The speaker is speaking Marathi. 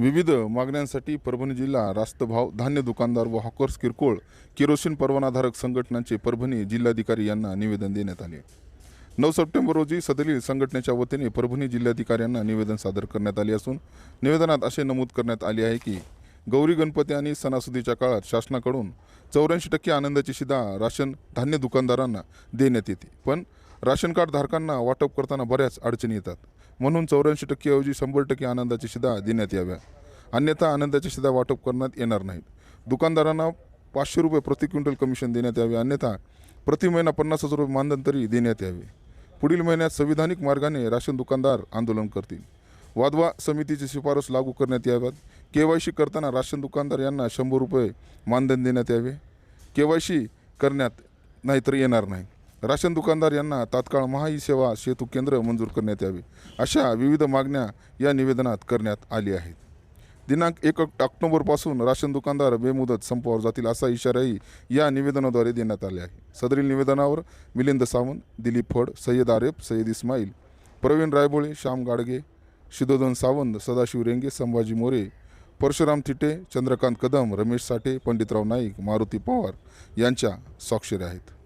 विविध मागण्यांसाठी परभणी जिल्हा रास्त भाव धान्य दुकानदार व हॉकर्स किरकोळ केरोसिन परवानाधारक संघटनांचे परभणी जिल्हाधिकारी यांना निवेदन देण्यात आले. नऊ सप्टेंबर रोजी सदरील संघटनेच्या वतीने परभणी जिल्हाधिकाऱ्यांना निवेदन सादर करण्यात आले असून निवेदनात असे नमूद करण्यात आले आहे की गौरी गणपती आणि सणासुदीच्या काळात शासनाकडून चौऱ्याऐंशी टक्के आनंदाची शिधा राशन धान्य दुकानदारांना देण्यात येते. पण राशन कार्ड धारकांना वाटप करताना बऱ्याच अडचणी येतात. म्हणून चौऱ्याऐंशी टक्केऐवजी शंभर टक्के आनंदाची शिधा देण्यात याव्या. अन्यथा आनंदाची शिधा वाटप करण्यात येणार नाहीत. दुकानदारांना पाचशे रुपये प्रति क्विंटल कमिशन देण्यात यावे. अन्यथा प्रति महिना पन्नास हजार रुपये मानधन तरी देण्यात यावे. पुढील महिन्यात संविधानिक मार्गाने राशन दुकानदार आंदोलन करतील. वादवा समितीची शिफारस लागू करण्यात याव्यात. के वाय सी करताना राशन दुकानदार यांना शंभर रुपये मानधन देण्यात यावे. के वाय सी करण्यात नाहीतर येणार नाही. राशन दुकानदार यांना तात्काळ महाई सेवा सेतू केंद्र मंजूर करण्यात यावे अशा विविध मागण्या या निवेदनात करण्यात आली आहेत. दिनांक एक ऑक्टोबरपासून राशन दुकानदार बेमुदत संपावर जातील असा इशाराही या निवेदनाद्वारे देण्यात आले आहे. सदरील निवेदनावर मिलिंद सावंत दिलीप फड सय्यद आरेफ सय्यद इस्माईल प्रवीण रायबोळे श्याम गाडगे शिदोधन सावंत सदाशिव रेंगे संभाजी मोरे परशुराम थिटे चंद्रकांत कदम रमेश साठे पंडितराव नाईक मारुती पवार यांच्या स्वाक्षऱ्या आहेत.